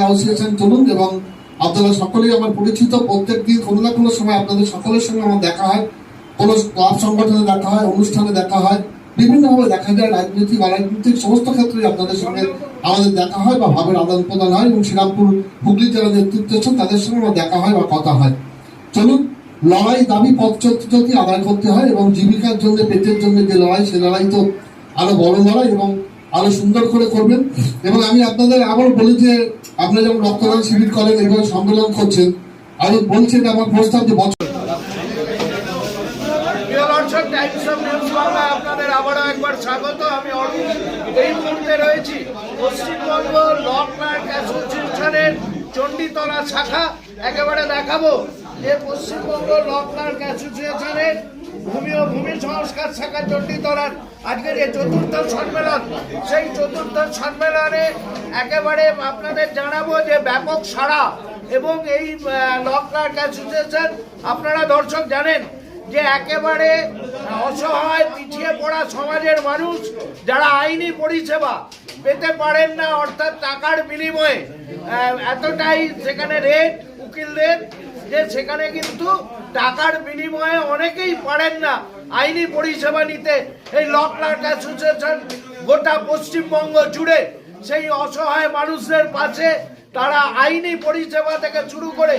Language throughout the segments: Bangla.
অ্যাসোসিয়েশন চলুন এবং আপনারা সকলেই আমার পরিচিত। প্রত্যেক দিন কোনো না কোনো সময় আপনাদের সকলের সঙ্গে আমার দেখা হয়। কোনো ক্লাব সংগঠনে দেখা হয়, অনুষ্ঠানে দেখা হয়, বিভিন্নভাবে দেখা যায়। রাজনৈতিক অরাজনৈতিক সমস্ত ক্ষেত্রেই আপনাদের সঙ্গে আমাদের দেখা হয় বা ভাবের আদান প্রদান হয় এবং শ্রীরামপুর হুগলি যারা নেতৃত্ব আছেন, তাদের সঙ্গে আমার দেখা হয় বা কথা হয়। চলুন, লড়াই দাবি পথ পথচর্চা আদায় করতে হয় এবং জীবিকার জন্য, পেটের জন্য যে লড়াই, সে লড়াই তো আরও বড় লড়াই এবং আরও সুন্দর করে করবেন। এবং আমি আপনাদের আবার বলি যে আপনারা যেমন রক্তদান শিবির করেন এবং সম্মেলন করছেন আমি বলছি আমার প্রস্তাব যে বছর আপনাদের আবারও একবার আমি রয়েছি পশ্চিমবঙ্গ চণ্ডীতলা শাখা। একেবারে দেখাবো যে পশ্চিমবঙ্গ ল ক্লার্ক অ্যাসোসিয়েশনের ভূমি ও ভূমি সংস্কার শাখা চণ্ডীতলার আজকের যে চতুর্থ সম্মেলন, সেই চতুর্থ সম্মেলনে একেবারে আপনাদের জানাব যে ব্যাপক সাড়া এবং এই ল অ্যাসোসিয়েশন আপনারা দর্শক জানেন যে একেবারে অসহায়, পিছিয়ে পড়া সমাজের মানুষ যারা আইনি পরিষেবা পেতে পারেন না, অর্থাৎ টাকার বিনিময়ে এতটাই সেখানে রেট উকিলদের যে সেখানে কিন্তু টাকার বিনিময়ে অনেকেই পারেন না আইনি পরিষেবা নিতে। এই ল ক্লার্ক অ্যাসোসিয়েশন গোটা পশ্চিমবঙ্গ জুড়ে সেই অসহায় মানুষদের পাশে তারা আইনি পরিষেবা থেকে শুরু করে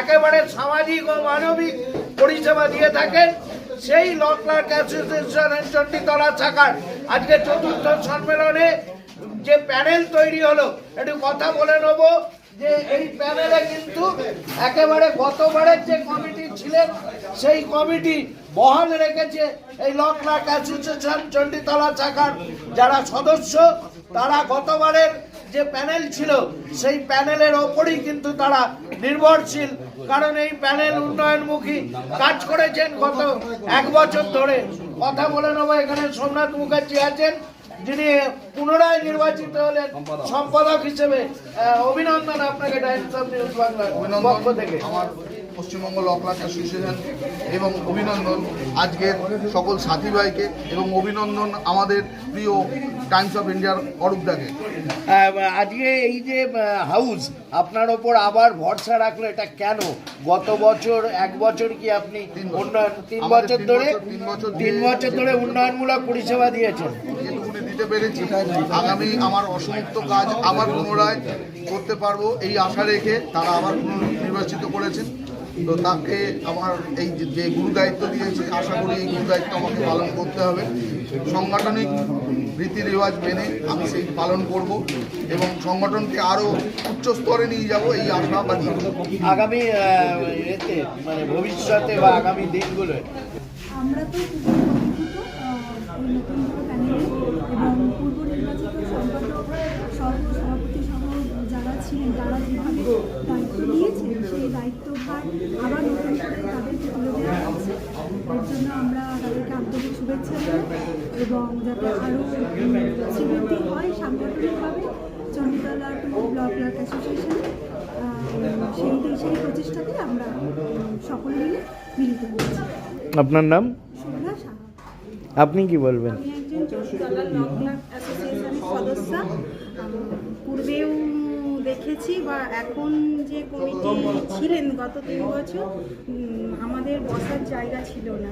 একেবারে সামাজিক ও মানবিক পরিষেবা দিয়ে থাকেন। সেই ল ক্লার্ক অ্যাসোসিয়েশনের চণ্ডীতলা শাখার আজকে চতুর্থ সম্মেলনে যে প্যানেল তৈরি হলো, একটু কথা বলে নেব যে এই প্যানেলে কিন্তু একেবারে গতবারের যে কমিটি ছিলেন, সেই কমিটি বহাল রেখেছে। এই ল ক্লার্ক অ্যাসোসিয়েশন চণ্ডীতলা শাখার যারা সদস্য, তারা গতবারের যে প্যানেল ছিল, সেই প্যানেলের ওপরই কিন্তু তারা নির্ভরশীল। কারণ এই প্যানেল উন্নয়নমুখী কাজ করেছেন গত এক বছর ধরে। কথা বলে নেব এখানে সোমনাথ মুখার্জি আছেন, যিনি পুনরায় নির্বাচিত হলেন সম্পাদক হিসেবে। অভিনন্দন আপনাকে টাইমস অফ নিউজ বাংলার পক্ষ থেকে। পশ্চিমবঙ্গ ল ক্লাস অ্যাসোসিয়েশন এবং অভিনন্দন আজকের সকল সাথী ভাইকে এবং অভিনন্দন আমাদের প্রিয় টাইমস অফ ইন্ডিয়ার অরূপদাকে। আজকে এই যে হাউস আপনার ওপর আবার ভরসা রাখল এটা কেন? গত বছর এক বছর কি আপনি তিন বছর। উন্নয়ন তিন বছর ধরে তিন বছর ধরে উন্নয়নমূলক পরিষেবা দিয়েছেন। দিতে পেরেছি। আগামী আমার অসমাপ্ত কাজ আবার পুনরায় করতে পারব এই আশা রেখে তারা আবার পুনর্নির্বাচিত করেছেন। তো তাকে আমার এই যে- যে গুরু দায়িত্ব দিয়েছে আশা করি এই গুরু দায়িত্ব আমাকে পালন করতে হবে। সাংগঠনিক রীতি রেওয়াজ মেনে আমি সেই পালন করব এবং সংগঠনকে আরও উচ্চ স্তরে নিয়ে যাব এই আশাবাদী আগামী এতে মানে ভবিষ্যতে বা আগামী দিনগুলোয়? আমরা তো পূর্ব নির্বাচিত আহ, ওই নতুন কোনো প্যানেলে এবং পূর্ব নির্বাচিত সম্পাদক সহ সভাপতি সহ যারা ছিলেন তারা যেভাবে দায়িত্ব নিয়েছেন সেই দায়িত্বভার আবার নতুন করে তাদেরকে তুলে দেওয়া হয়েছে এর জন্য আমরা তাদেরকে আন্তরিক শুভেচ্ছা জানাই এবং যাতে আরও শ্রীবৃদ্ধি হয় সাংগঠনিকভাবে চণ্ডীতলা টু ব্লক ক্লার্ক অ্যাসোসিয়েশনে সেই সেই প্রচেষ্টাতে আমরা সকলে মিলে মিলিত হয়েছি। আপনার নাম? সাহা। আপনি কি বলবেন? আমি একজন ক্লাব অ্যাসোসিয়েশনের সদস্য। পূর্বেও দেখেছি বা এখন যে কমিটি ছিলেন গত তিন বছর আমাদের বসার জায়গা ছিল না।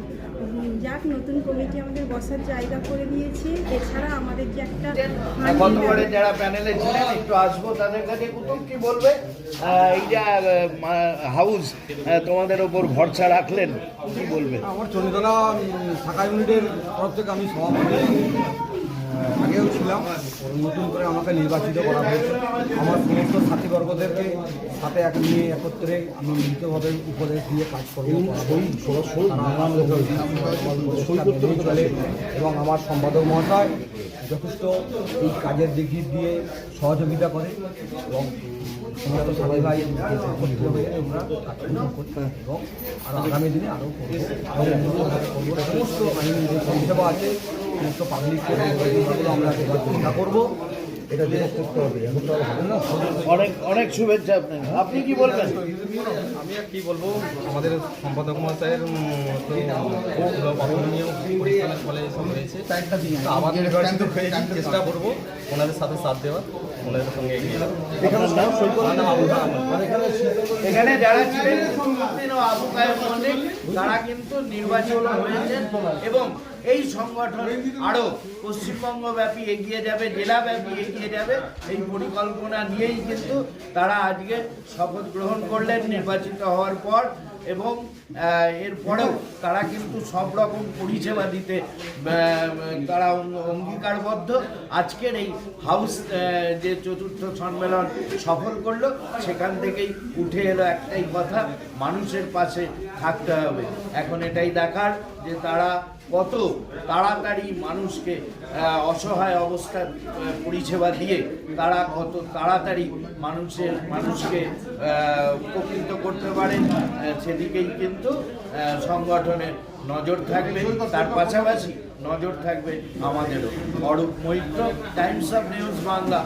যাক নতুন কমিটি আমাদের বসার জায়গা করে দিয়েছে। এছাড়া আমাদের যে একটা গতবারে যারা প্যানেলে ছিলেন একটু আসব তাদের কাছে। কুতুব কি বলবে? এই যে হাউস তোমাদের ওপর ভরসা রাখলেন কি বলবে আমার চন্দ্রতলা উম, শাখা ইউনিটের তরফ থেকে আমি সভাপতি। আগেও ছিলাম। নতুন করে আমাকে নির্বাচিত করা হয়েছে। আমার সমস্ত সাথীবর্গদেরকে সাথে এক নিয়ে একত্রে আমি মিলিতভাবে উপদেশ দিয়ে কাজ করব চলে। এবং আমার সম্পাদক মহাশয় যথেষ্ট এই কাজের দিক দিয়ে সহযোগিতা করে এবং ভাই আমরা কাজকর্ম করতে এবং আরও আগামী দিনে এবং সমস্ত আইনি যে পরিষেবা আছে সমস্ত পাবলিক আমরা দেওয়ার চেষ্টা করব। এটা করতে হবে এখন তো হবে না। অনেক অনেক শুভেচ্ছা আপনাকে। আপনি কি বলবেন? আমি আর কি বলব আমাদের সম্পাদক মহাশয়ের অভাবনীয় ফলে এসব হয়েছে। হয়েছি চেষ্টা করব ওনাদের সাথে সাথ দেওয়া ওনাদের সঙ্গে এগিয়ে। এখানে যারা ছিলেন দিন আবু কায়েম মল্লিক তারা কিন্তু নির্বাচিত হয়েছেন এবং এই সংগঠন আরও পশ্চিমবঙ্গ ব্যাপী এগিয়ে যাবে জেলা ব্যাপী এগিয়ে যাবে, এই পরিকল্পনা নিয়েই কিন্তু তারা আজকে শপথ গ্রহণ করলেন নির্বাচিত হওয়ার পর। এবং এরপরেও তারা কিন্তু সব রকম পরিষেবা দিতে তারা অঙ্গীকারবদ্ধ। আজকের এই হাউস যে চতুর্থ সম্মেলন সফল করল, সেখান থেকেই উঠে এলো একটাই কথা, মানুষের পাশে থাকতে হবে। এখন এটাই দেখার যে তারা কত তাড়াতাড়ি মানুষকে অসহায় অবস্থার পরিষেবা দিয়ে তারা কত তাড়াতাড়ি মানুষের, মানুষকে উপকৃত করতে পারেন। সেদিকেই কিন্তু সংগঠনের নজর থাকবে, তার পাশাপাশি নজর থাকবে আমাদেরও। Arup Maitra Times of News Bangla.